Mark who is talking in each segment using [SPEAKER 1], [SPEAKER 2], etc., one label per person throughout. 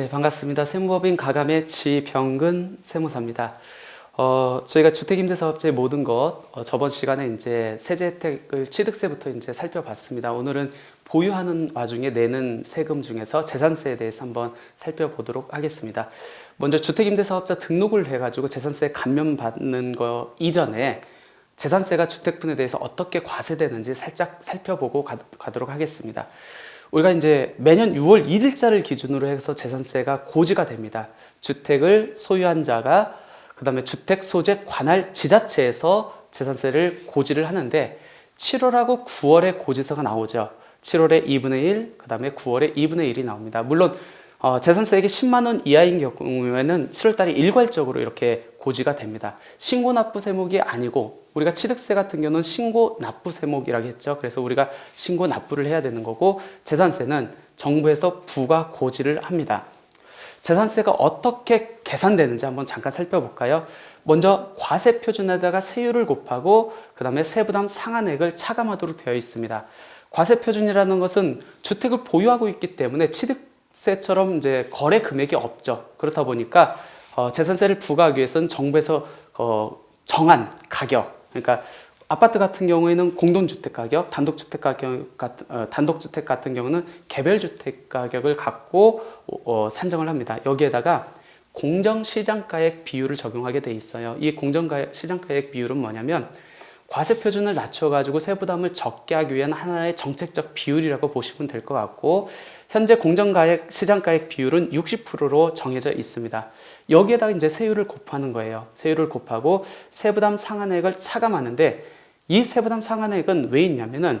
[SPEAKER 1] 네, 반갑습니다. 세무법인 가감의 지병근 세무사입니다. 어, 저희가 주택임대사업자의 모든 것, 어, 저번 시간에 이제 세제 혜택을 취득세부터 이제 살펴봤습니다. 오늘은 보유하는 와중에 내는 세금 중에서 재산세에 대해서 한번 살펴보도록 하겠습니다. 먼저 주택임대사업자 등록을 해가지고 재산세 감면받는 거 이전에 재산세가 주택분에 대해서 어떻게 과세되는지 살짝 살펴보고 가, 가도록 하겠습니다. 우리가 이제 매년 6월 1일자를 기준으로 해서 재산세가 고지가 됩니다. 주택을 소유한 자가 그 다음에 주택 소재 관할 지자체에서 재산세를 고지를 하는데 7월하고 9월에 고지서가 나오죠. 7월에 2분의 1, 그 다음에 9월에 2분의 1이 나옵니다. 물론 어, 재산세액이 10만 원 이하인 경우에는 7월달에 일괄적으로 이렇게 고지가 됩니다. 신고 납부 세목이 아니고 우리가 취득세 같은 경우는 신고 납부 세목이라고 했죠. 그래서 우리가 신고 납부를 해야 되는 거고 재산세는 정부에서 부과 고지를 합니다. 재산세가 어떻게 계산되는지 한번 잠깐 살펴볼까요? 먼저 과세 표준에다가 세율을 곱하고 그다음에 세부담 상한액을 차감하도록 되어 있습니다. 과세 표준이라는 것은 주택을 보유하고 있기 때문에 취득세처럼 이제 거래 금액이 없죠. 그렇다 보니까 어, 재산세를 부과하기 위해서는 정부에서 어, 정한 가격, 그러니까 아파트 같은 경우에는 공동주택 가격, 단독주택 가격 같은 어, 단독주택 같은 경우는 개별주택 가격을 갖고 어, 산정을 합니다. 여기에다가 공정시장가액 비율을 적용하게 돼 있어요. 이 공정시장가액 비율은 뭐냐면 과세 표준을 낮춰 가지고 세부담을 적게 하기 위한 하나의 정책적 비율이라고 보시면 될 것 같고 현재 공정가액 시장가액 비율은 60%로 정해져 있습니다. 여기에다가 이제 세율을 곱하는 거예요. 세율을 곱하고 세부담 상한액을 차감하는데 이 세부담 상한액은 왜 있냐면은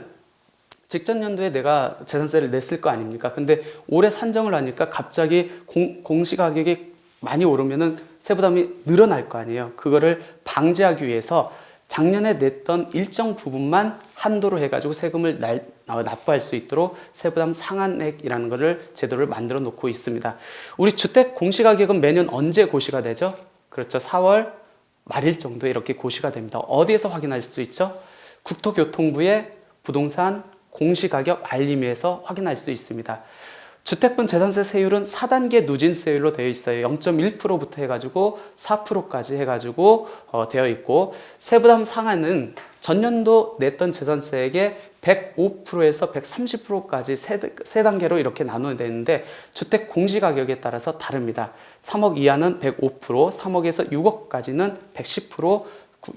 [SPEAKER 1] 직전 연도에 내가 재산세를 냈을 거 아닙니까? 근데 올해 산정을 하니까 갑자기 공, 공시가격이 많이 오르면은 세부담이 늘어날 거 아니에요. 그거를 방지하기 위해서 작년에 냈던 일정 부분만 한도로 해가지고 세금을 날, 어, 납부할 수 있도록 세부담 상한액이라는 것을 제도를 만들어 놓고 있습니다. 우리 주택 공시가격은 매년 언제 고시가 되죠? 그렇죠. 4월 말일 정도에 이렇게 고시가 됩니다. 어디에서 확인할 수 있죠? 국토교통부의 부동산 공시가격 알림에서 확인할 수 있습니다. 주택분 재산세 세율은 4단계 누진세율로 되어 있어요. 0.1%부터 해가지고 4%까지 해가지고 어, 되어 있고 세부담 상한은 전년도 냈던 재산세액의 105%에서 130%까지 세, 세 단계로 이렇게 나눠야 되는데 주택 공시가격에 따라서 다릅니다. 3억 이하는 105%, 3억에서 6억까지는 110%,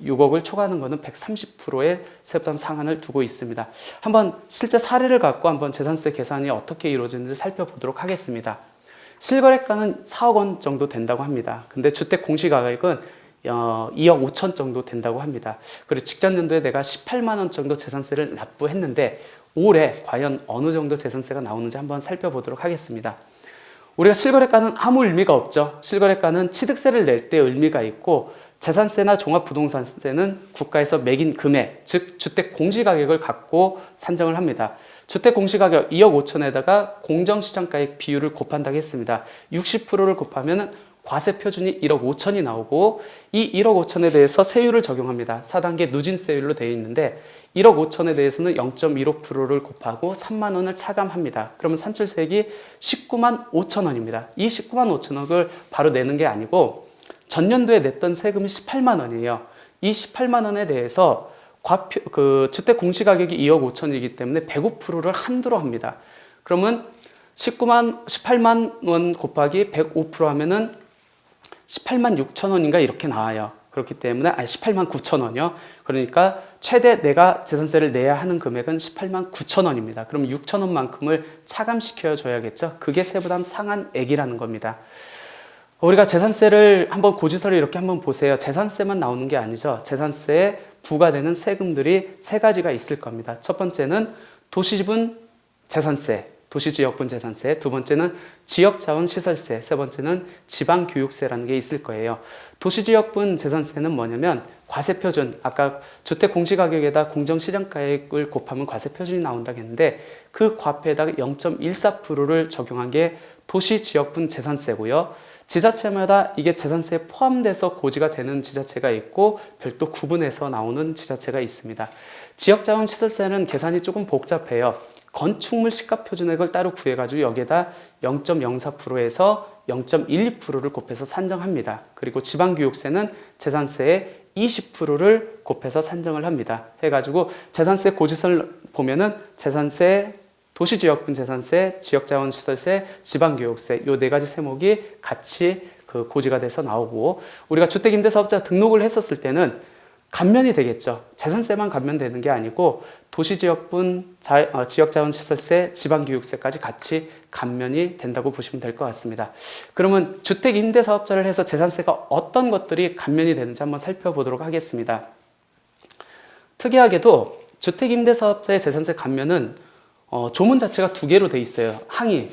[SPEAKER 1] 6억을 초과하는 것은 130%의 세부담 상한을 두고 있습니다. 한번 실제 사례를 갖고 한번 재산세 계산이 어떻게 이루어지는지 살펴보도록 하겠습니다. 실거래가는 4억 원 정도 된다고 합니다. 근데 주택 공시가격은 어, 2억 5천 정도 된다고 합니다. 그리고 직전 연도에 내가 18만 원 정도 재산세를 납부했는데 올해 과연 어느 정도 재산세가 나오는지 한번 살펴보도록 하겠습니다. 우리가 실거래가는 아무 의미가 없죠. 실거래가는 취득세를 낼 때 의미가 있고 재산세나 종합부동산세는 국가에서 매긴 금액, 즉 주택 공시가격을 갖고 산정을 합니다. 주택 공시가격 2억 5천에다가 공정시장가액 비율을 곱한다고 했습니다. 60%를 곱하면 과세 표준이 1억 5천이 나오고 이 1억 5천에 대해서 세율을 적용합니다. 4단계 누진 세율로 되어 있는데 1억 5천에 대해서는 0.15%를 곱하고 3만 원을 차감합니다. 그러면 산출세액이 19만 5천 원입니다. 이 19만 5천 원을 바로 내는 게 아니고 전년도에 냈던 세금이 18만 원이에요. 이 18만 원에 대해서 과표, 그 주택 공시가격이 2억 5천이기 때문에 105%를 한도로 합니다. 그러면 19만 18만 원 곱하기 105% 하면은 18만 6천 원인가 이렇게 나와요. 그렇기 때문에 아니 18만 9천 원이요. 그러니까 최대 내가 재산세를 내야 하는 금액은 18만 9천 원입니다. 그럼 6천 원만큼을 차감시켜 줘야겠죠. 그게 세부담 상한액이라는 겁니다. 우리가 재산세를 한번 고지서를 이렇게 한번 보세요. 재산세만 나오는 게 아니죠. 재산세에 부과되는 세금들이 세 가지가 있을 겁니다. 첫 번째는 도시지분 재산세, 도시지역분 재산세, 두 번째는 지역자원시설세, 세 번째는 지방교육세라는 게 있을 거예요. 도시지역분 재산세는 뭐냐면 과세표준, 아까 주택 공시가격에다 공정시장가액을 곱하면 과세표준이 나온다고 했는데 그 과표에다가 0.14%를 적용한 게 도시지역분 재산세고요. 지자체마다 이게 재산세에 포함돼서 고지가 되는 지자체가 있고 별도 구분해서 나오는 지자체가 있습니다. 지역자원시설세는 계산이 조금 복잡해요. 건축물 시가 표준액을 따로 구해가지고 여기에다 0.04%에서 0.12%를 곱해서 산정합니다. 그리고 지방교육세는 재산세의 20%를 곱해서 산정을 합니다. 해가지고 재산세 고지서를 보면은 재산세, 도시지역분 재산세, 지역자원시설세, 지방교육세 요 네 가지 세목이 같이 그 고지가 돼서 나오고 우리가 주택임대사업자 등록을 했었을 때는 감면이 되겠죠. 재산세만 감면되는 게 아니고 도시지역분, 자, 어, 지역자원시설세, 지방교육세까지 같이 감면이 된다고 보시면 될 것 같습니다. 그러면 주택임대사업자를 해서 재산세가 어떤 것들이 감면이 되는지 한번 살펴보도록 하겠습니다. 특이하게도 주택임대사업자의 재산세 감면은 어, 조문 자체가 두 개로 돼 있어요. 항이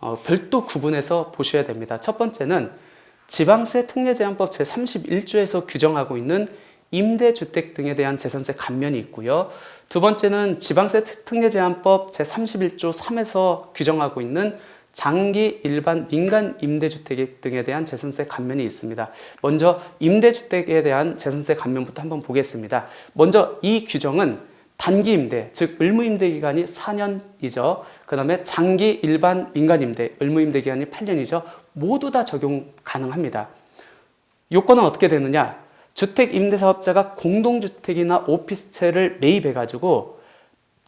[SPEAKER 1] 어, 별도 구분해서 보셔야 됩니다. 첫 번째는 지방세 특례제한법 제31조에서 규정하고 있는 임대주택 등에 대한 재산세 감면이 있고요. 두 번째는 지방세 특례 제한법 제31조 3에서 규정하고 있는 장기 일반 민간 임대주택 등에 대한 재산세 감면이 있습니다. 먼저 임대주택에 대한 재산세 감면부터 한번 보겠습니다. 먼저 이 규정은 단기 임대, 즉 의무 임대 기간이 4년이죠. 그다음에 장기 일반 민간 임대, 의무 임대 기간이 8년이죠. 모두 다 적용 가능합니다. 요건은 어떻게 되느냐? 주택 임대 사업자가 공동주택이나 오피스텔을 매입해 가지고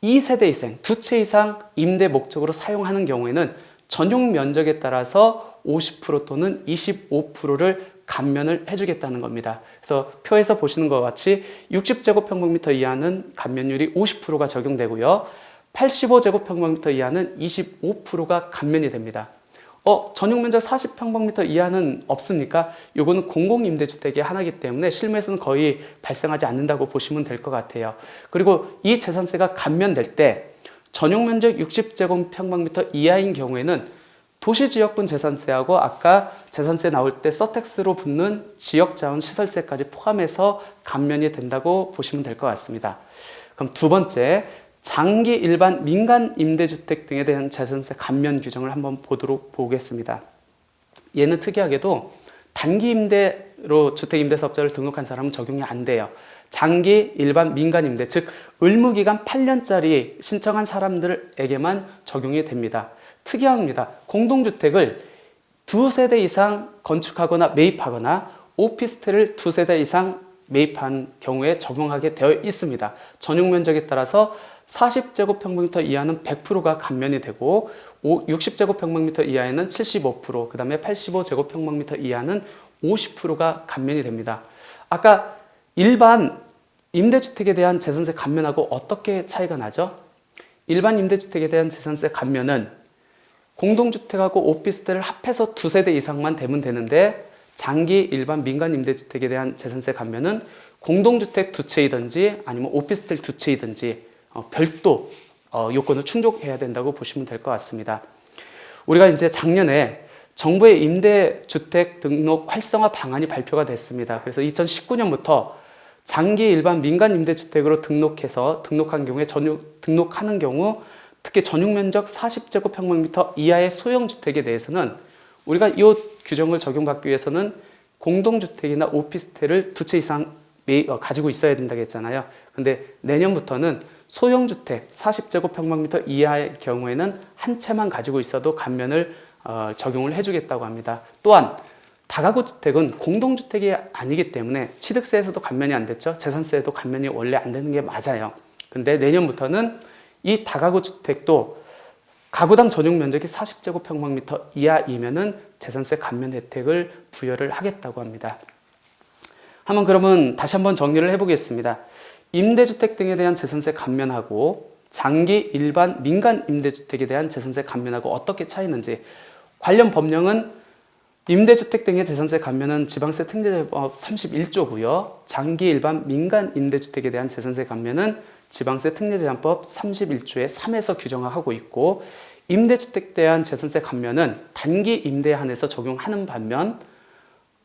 [SPEAKER 1] 2세대 이상, 두 채 이상 임대 목적으로 사용하는 경우에는 전용 면적에 따라서 50% 또는 25%를 감면을 해주겠다는 겁니다. 그래서 표에서 보시는 것 같이 60제곱평방미터 이하는 감면율이 50%가 적용되고요. 85제곱평방미터 이하는 25%가 감면이 됩니다. 어, 전용 면적 40평방미터 이하는 없습니까? 요거는 공공임대주택의 하나이기 때문에 실무에서는 거의 발생하지 않는다고 보시면 될 것 같아요. 그리고 이 재산세가 감면될 때 전용 면적 60제곱평방미터 이하인 경우에는 도시지역분 재산세하고 아까 재산세 나올 때 서택스로 붙는 지역자원 시설세까지 포함해서 감면이 된다고 보시면 될 것 같습니다. 그럼 두 번째, 장기 일반 민간 임대주택 등에 대한 재산세 감면 규정을 한번 보도록 보겠습니다. 얘는 특이하게도 단기 임대로 주택 임대 사업자를 등록한 사람은 적용이 안 돼요. 장기 일반 민간 임대 즉 의무 기간 8년짜리 신청한 사람들에게만 적용이 됩니다. 특이합니다. 공동주택을 두 세대 이상 건축하거나 매입하거나 오피스텔을 두 세대 이상 매입한 경우에 적용하게 되어 있습니다. 전용 면적에 따라서 40제곱평방미터 이하는 100%가 감면이 되고 60제곱평방미터 이하에는 75%, 그 다음에 85제곱평방미터 이하는 50%가 감면이 됩니다. 아까 일반 임대주택에 대한 재산세 감면하고 어떻게 차이가 나죠? 일반 임대주택에 대한 재산세 감면은 공동주택하고 오피스텔을 합해서 두 세대 이상만 되면 되는데 장기 일반 민간 임대주택에 대한 재산세 감면은 공동주택 두 채이든지 아니면 오피스텔 두 채이든지 어, 별도 어, 요건을 충족해야 된다고 보시면 될 것 같습니다. 우리가 이제 작년에 정부의 임대주택 등록 활성화 방안이 발표가 됐습니다. 그래서 2019년부터 장기 일반 민간 임대주택으로 등록해서 등록한 경우에 전용 등록하는 경우 특히 전용 면적 40제곱평방미터 이하의 소형 주택에 대해서는 우리가 이 규정을 적용받기 위해서는 공동주택이나 오피스텔을 두 채 이상 어, 가지고 있어야 된다고 했잖아요. 근데 내년부터는 소형 주택 40제곱평방미터 이하의 경우에는 한 채만 가지고 있어도 감면을 어, 적용을 해주겠다고 합니다. 또한 다가구 주택은 공동주택이 아니기 때문에 취득세에서도 감면이 안 됐죠. 재산세에도 감면이 원래 안 되는 게 맞아요. 근데 내년부터는 이 다가구 주택도 가구당 전용 면적이 40제곱평방미터 이하이면은 재산세 감면 혜택을 부여를 하겠다고 합니다. 한번 그러면 다시 한번 정리를 해보겠습니다. 임대주택 등에 대한 재산세 감면하고 장기 일반 민간 임대주택에 대한 재산세 감면하고 어떻게 차이는지 관련 법령은 임대주택 등의 재산세 감면은 지방세 특례법 31조고요. 장기 일반 민간 임대주택에 대한 재산세 감면은 지방세 특례제한법 31조의 3에서 규정하고 있고 임대주택 대한 재산세 감면은 단기 임대에 한해서 적용하는 반면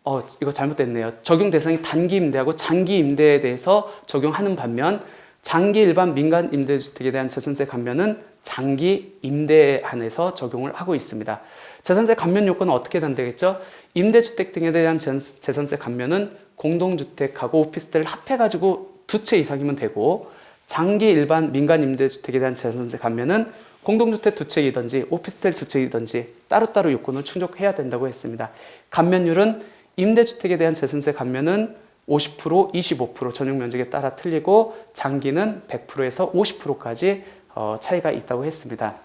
[SPEAKER 1] 어 이거 잘못됐네요. 적용 대상이 단기 임대하고 장기 임대에 대해서 적용하는 반면 장기 일반 민간 임대주택에 대한 재산세 감면은 장기 임대에 한해서 적용을 하고 있습니다. 재산세 감면 요건은 어떻게 된다겠죠? 임대주택 등에 대한 재산세 감면은 공동주택하고 오피스텔을 합해가지고 두 채 이상이면 되고 장기 일반 민간 임대주택에 대한 재산세 감면은 공동주택 두 채이든지 오피스텔 두 채이든지 따로따로 요건을 충족해야 된다고 했습니다. 감면율은 임대주택에 대한 재산세 감면은 50%, 25% 전용 면적에 따라 틀리고 장기는 100%에서 50%까지 어, 차이가 있다고 했습니다.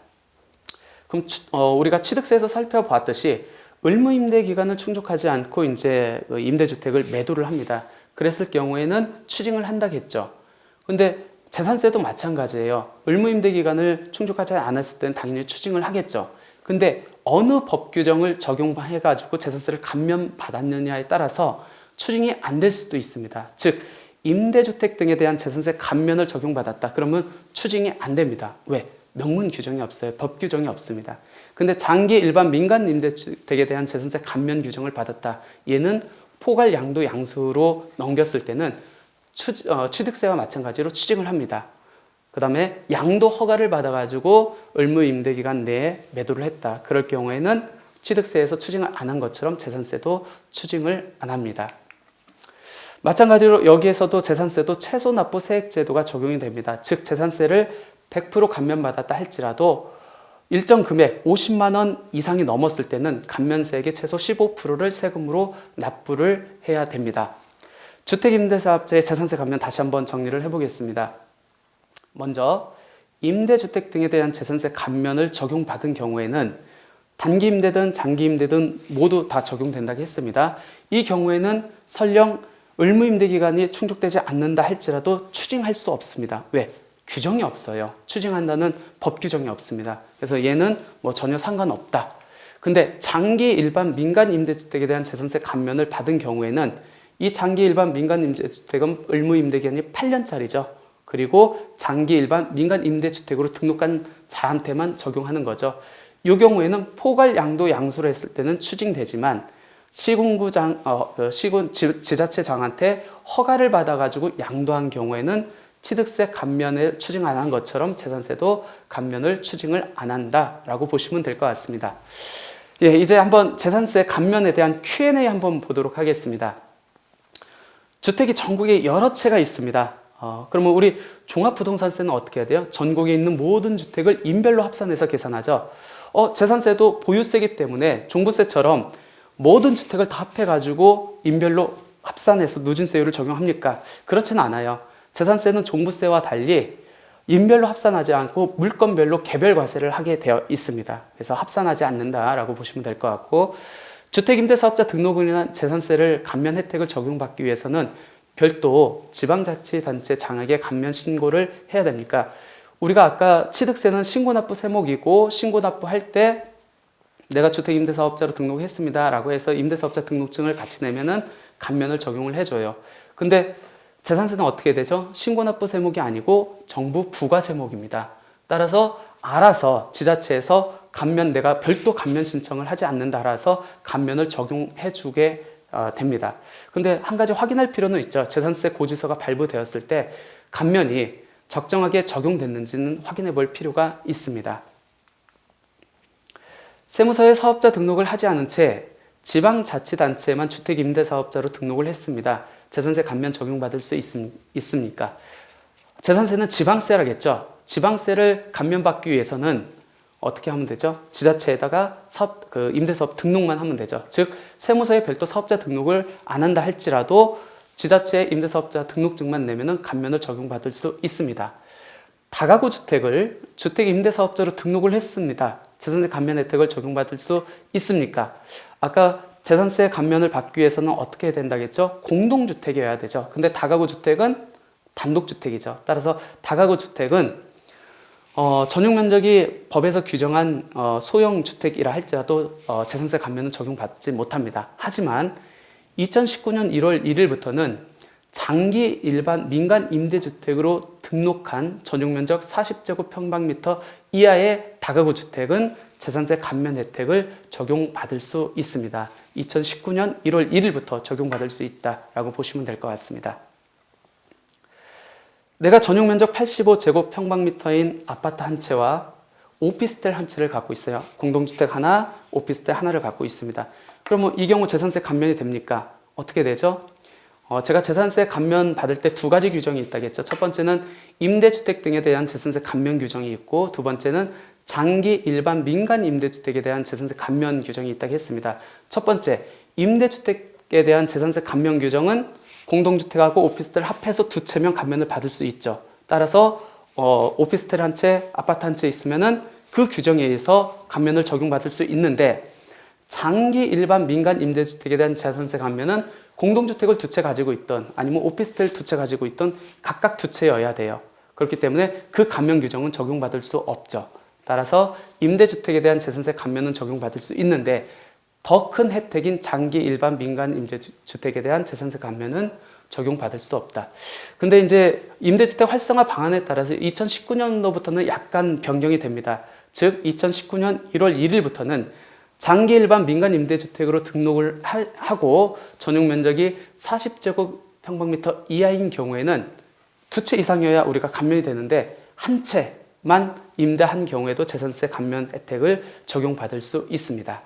[SPEAKER 1] 그럼 취- 어, 우리가 취득세에서 살펴봤듯이 의무 임대 기간을 충족하지 않고 이제 그 임대주택을 매도를 합니다. 그랬을 경우에는 추징을 한다겠죠. 근데 재산세도 마찬가지예요. 의무 임대 기간을 충족하지 않았을 때는 당연히 추징을 하겠죠. 근데 어느 법 규정을 적용해 가지고 재산세를 감면 받았느냐에 따라서 추징이 안 될 수도 있습니다. 즉 임대주택 등에 대한 재산세 감면을 적용받았다. 그러면 추징이 안 됩니다. 왜? 명문 규정이 없어요. 법 규정이 없습니다. 근데 장기 일반 민간 임대주택에 대한 재산세 감면 규정을 받았다. 얘는 포괄 양도 양수로 넘겼을 때는 추, 어, 취득세와 마찬가지로 추징을 합니다. 그 다음에 양도 허가를 받아가지고 의무 임대 기간 내에 매도를 했다. 그럴 경우에는 취득세에서 추징을 안 한 것처럼 재산세도 추징을 안 합니다. 마찬가지로 여기에서도 재산세도 최소 납부 세액 제도가 적용이 됩니다. 즉 재산세를 100% 감면받았다 할지라도 일정 금액 50만 원 이상이 넘었을 때는 감면세액의 최소 15%를 세금으로 납부를 해야 됩니다. 주택임대사업자의 재산세 감면 다시 한번 정리를 해보겠습니다. 먼저 임대주택 등에 대한 재산세 감면을 적용받은 경우에는 단기 임대든 장기 임대든 모두 다 적용된다고 했습니다. 이 경우에는 설령 의무 임대 기간이 충족되지 않는다 할지라도 추징할 수 없습니다. 왜? 규정이 없어요. 추징한다는 법 규정이 없습니다. 그래서 얘는 뭐 전혀 상관없다. 근데 장기 일반 민간 임대주택에 대한 재산세 감면을 받은 경우에는 이 장기 일반 민간 임대주택은 의무 임대 기간이 8년짜리죠. 그리고 장기 일반 민간 임대주택으로 등록한 자한테만 적용하는 거죠. 이 경우에는 포괄 양도 양수로 했을 때는 추징되지만 시군구장 어, 그 시군 지, 지자체장한테 허가를 받아가지고 양도한 경우에는 취득세 감면을 추징 안 한 것처럼 재산세도 감면을 추징을 안 한다라고 보시면 될 것 같습니다. 예, 이제 한번 재산세 감면에 대한 Q&A 한번 보도록 하겠습니다. 주택이 전국에 여러 채가 있습니다. 어, 그러면 우리 종합부동산세는 어떻게 해야 돼요? 전국에 있는 모든 주택을 인별로 합산해서 계산하죠. 어, 재산세도 보유세기 때문에 종부세처럼 모든 주택을 다 합해가지고 인별로 합산해서 누진세율을 적용합니까? 그렇지는 않아요. 재산세는 종부세와 달리 인별로 합산하지 않고 물건별로 개별 과세를 하게 되어 있습니다. 그래서 합산하지 않는다라고 보시면 될 것 같고 주택임대사업자 등록은이나 재산세를 감면 혜택을 적용받기 위해서는 별도 지방자치단체 장에게 감면 신고를 해야 됩니까? 우리가 아까 취득세는 신고납부 세목이고 신고납부할 때 내가 주택임대사업자로 등록했습니다 라고 해서 임대사업자 등록증을 같이 내면은 감면을 적용을 해줘요. 근데 재산세는 어떻게 되죠? 신고납부 세목이 아니고 정부 부과 세목입니다. 따라서 알아서 지자체에서 감면 내가 별도 감면 신청을 하지 않는다라서 감면을 적용해 주게 어, 됩니다. 근데 한 가지 확인할 필요는 있죠. 재산세 고지서가 발부되었을 때 감면이 적정하게 적용됐는지는 확인해 볼 필요가 있습니다. 세무서에 사업자 등록을 하지 않은 채 지방자치단체에만 주택임대사업자로 등록을 했습니다. 재산세 감면 적용받을 수 있, 있습니까? 재산세는 지방세라겠죠. 지방세를 감면받기 위해서는 어떻게 하면 되죠? 지자체에다가 사업, 그 임대사업 등록만 하면 되죠. 즉, 세무서에 별도 사업자 등록을 안 한다 할지라도 지자체 임대사업자 등록증만 내면은 감면을 적용받을 수 있습니다. 다가구 주택을 주택 임대사업자로 등록을 했습니다. 재산세 감면 혜택을 적용받을 수 있습니까? 아까 재산세 감면을 받기 위해서는 어떻게 해야 된다겠죠? 공동주택이어야 되죠. 근데 다가구 주택은 단독주택이죠. 따라서 다가구 주택은 어, 전용 면적이 법에서 규정한 어, 소형 주택이라 할지라도 어, 재산세 감면은 적용받지 못합니다. 하지만 2019년 1월 1일부터는 장기 일반 민간 임대주택으로 등록한 전용 면적 40제곱 평방미터 이하의 다가구 주택은 재산세 감면 혜택을 적용받을 수 있습니다. 2019년 1월 1일부터 적용받을 수 있다라고 보시면 될 것 같습니다. 내가 전용 면적 85제곱평방미터인 아파트 한 채와 오피스텔 한 채를 갖고 있어요. 공동주택 하나, 오피스텔 하나를 갖고 있습니다. 그러면 이 경우 재산세 감면이 됩니까? 어떻게 되죠? 어, 제가 재산세 감면 받을 때 두 가지 규정이 있다겠죠. 첫 번째는 임대주택 등에 대한 재산세 감면 규정이 있고 두 번째는 장기 일반 민간 임대주택에 대한 재산세 감면 규정이 있다고 했습니다. 첫 번째, 임대주택에 대한 재산세 감면 규정은 공동주택하고 오피스텔 합해서 두 채면 감면을 받을 수 있죠. 따라서 어, 오피스텔 한 채, 아파트 한 채 있으면은 그 규정에 의해서 감면을 적용받을 수 있는데 장기 일반 민간 임대주택에 대한 재산세 감면은 공동주택을 두 채 가지고 있던 아니면 오피스텔 두 채 가지고 있던 각각 두 채여야 돼요. 그렇기 때문에 그 감면 규정은 적용받을 수 없죠. 따라서 임대주택에 대한 재산세 감면은 적용받을 수 있는데 더 큰 혜택인 장기 일반 민간 임대주택에 대한 재산세 감면은 적용받을 수 없다. 근데 이제 임대주택 활성화 방안에 따라서 2019년도부터는 약간 변경이 됩니다. 즉 2019년 1월 1일부터는 장기 일반 민간 임대주택으로 등록을 하- 하고 전용 면적이 40제곱 평방미터 이하인 경우에는 두 채 이상이어야 우리가 감면이 되는데 한 채만 임대한 경우에도 재산세 감면 혜택을 적용받을 수 있습니다.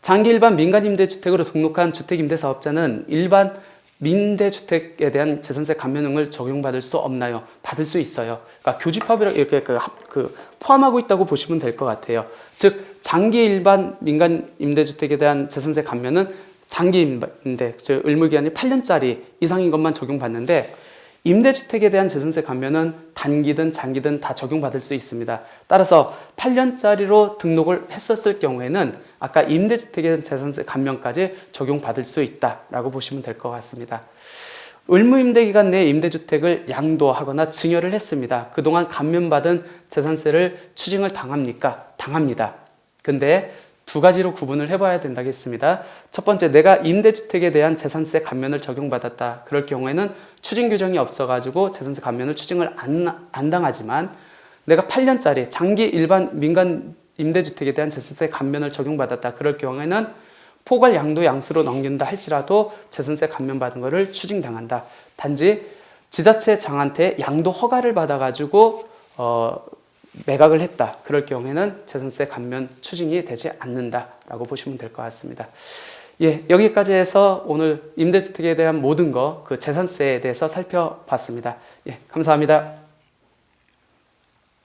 [SPEAKER 1] 장기 일반 민간 임대주택으로 등록한 주택임대사업자는 일반 민대주택에 대한 재산세 감면을 적용받을 수 없나요? 받을 수 있어요. 그러니까 교집합이라 이렇게 그, 합- 그 포함하고 있다고 보시면 될 것 같아요. 즉 장기 일반 민간 임대주택에 대한 재산세 감면은 장기 임대, 즉 의무기한이 8년짜리 이상인 것만 적용받는데 임대주택에 대한 재산세 감면은 단기든 장기든 다 적용받을 수 있습니다. 따라서 8년짜리로 등록을 했었을 경우에는 아까 임대주택에 대한 재산세 감면까지 적용받을 수 있다라고 보시면 될 것 같습니다. 의무임대 기간 내에 임대주택을 양도하거나 증여를 했습니다. 그동안 감면받은 재산세를 추징을 당합니까? 당합니다. 근데 두 가지로 구분을 해봐야 된다겠습니다. 첫 번째, 내가 임대주택에 대한 재산세 감면을 적용받았다. 그럴 경우에는 추징 규정이 없어가지고 재산세 감면을 추징을 안, 안 당하지만 내가 8년짜리 장기 일반 민간 임대주택에 대한 재산세 감면을 적용받았다. 그럴 경우에는 포괄 양도 양수로 넘긴다 할지라도 재산세 감면받은 거를 추징당한다. 단지 지자체 장한테 양도 허가를 받아가지고 어, 매각을 했다. 그럴 경우에는 재산세 감면 추징이 되지 않는다라고 보시면 될 것 같습니다. 예, 여기까지 해서 오늘 임대주택에 대한 모든 거 그 재산세에 대해서 살펴봤습니다. 예, 감사합니다.